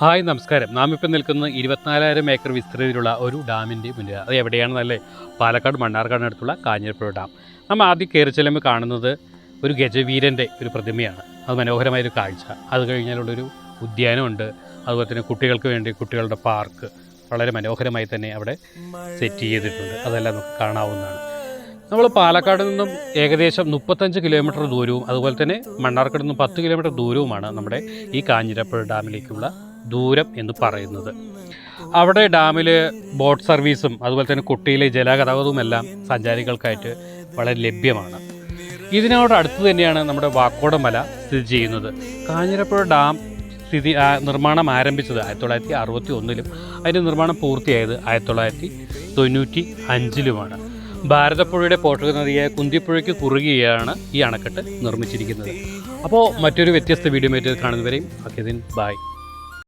Hi നമസ്കാരം. നാം ഇപ്പം നിൽക്കുന്നത് ഇരുപത്തിനാലായിരം ഏക്കർ വിസ്തൃതിയിലുള്ള ഒരു ഡാമിന്റെ മുന്നിൽ. അത് എവിടെയാണെന്നല്ലേ? പാലക്കാട് മണ്ണാർക്കാടിനടുത്തുള്ള കാഞ്ഞിരപ്പുഴ ഡാം. നമ്മൾ ആദ്യം കയറി ചെല്ലുമ്പോൾ കാണുന്നത് ഒരു ഗജവീരന്റെ ഒരു പ്രതിമയാണ്. അത് മനോഹരമായൊരു കാഴ്ച. അത് കഴിഞ്ഞാലുള്ളൊരു ഉദ്യാനമുണ്ട്. അതുപോലെ തന്നെ കുട്ടികൾക്ക് വേണ്ടി കുട്ടികളുടെ പാർക്ക് വളരെ മനോഹരമായി തന്നെ അവിടെ സെറ്റ് ചെയ്തിട്ടുണ്ട്. അതെല്ലാം നമുക്ക് കാണാവുന്നതാണ്. നമ്മൾ പാലക്കാട് നിന്നും ഏകദേശം മുപ്പത്തഞ്ച് കിലോമീറ്റർ ദൂരവും അതുപോലെ തന്നെ മണ്ണാർക്കാട് നിന്നും പത്ത് കിലോമീറ്റർ ദൂരവുമാണ് നമ്മുടെ ഈ കാഞ്ഞിരപ്പുഴ ഡാമിലേക്കുള്ള ദൂരം എന്ന് പറയുന്നത്. അവിടെ ഡാമിൽ ബോട്ട് സർവീസും അതുപോലെ തന്നെ കുട്ടിയിലെ ജലഗതാഗതവും എല്ലാം സഞ്ചാരികൾക്കായിട്ട് വളരെ ലഭ്യമാണ്. ഇതിനോട് അടുത്ത് തന്നെയാണ് നമ്മുടെ വാക്കോട മല സ്ഥിതി ചെയ്യുന്നത്. കാഞ്ഞിരപ്പുഴ ഡാം സ്ഥിതി നിർമ്മാണം ആരംഭിച്ചത് ആയിരത്തി തൊള്ളായിരത്തി അറുപത്തി ഒന്നിലും അതിന്റെ നിർമ്മാണം പൂർത്തിയായത് ആയിരത്തി തൊള്ളായിരത്തി തൊണ്ണൂറ്റി അഞ്ചിലുമാണ് ഭാരതപ്പുഴയുടെ പോഷക നദിയായ കുന്തിപ്പുഴയ്ക്ക് കുറുകെയാണ് ഈ അണക്കെട്ട് നിർമ്മിച്ചിരിക്കുന്നത്. അപ്പോൾ മറ്റൊരു വ്യത്യസ്ത വീഡിയോ കാണുന്നവരെയും ഓക്കെ ബായ്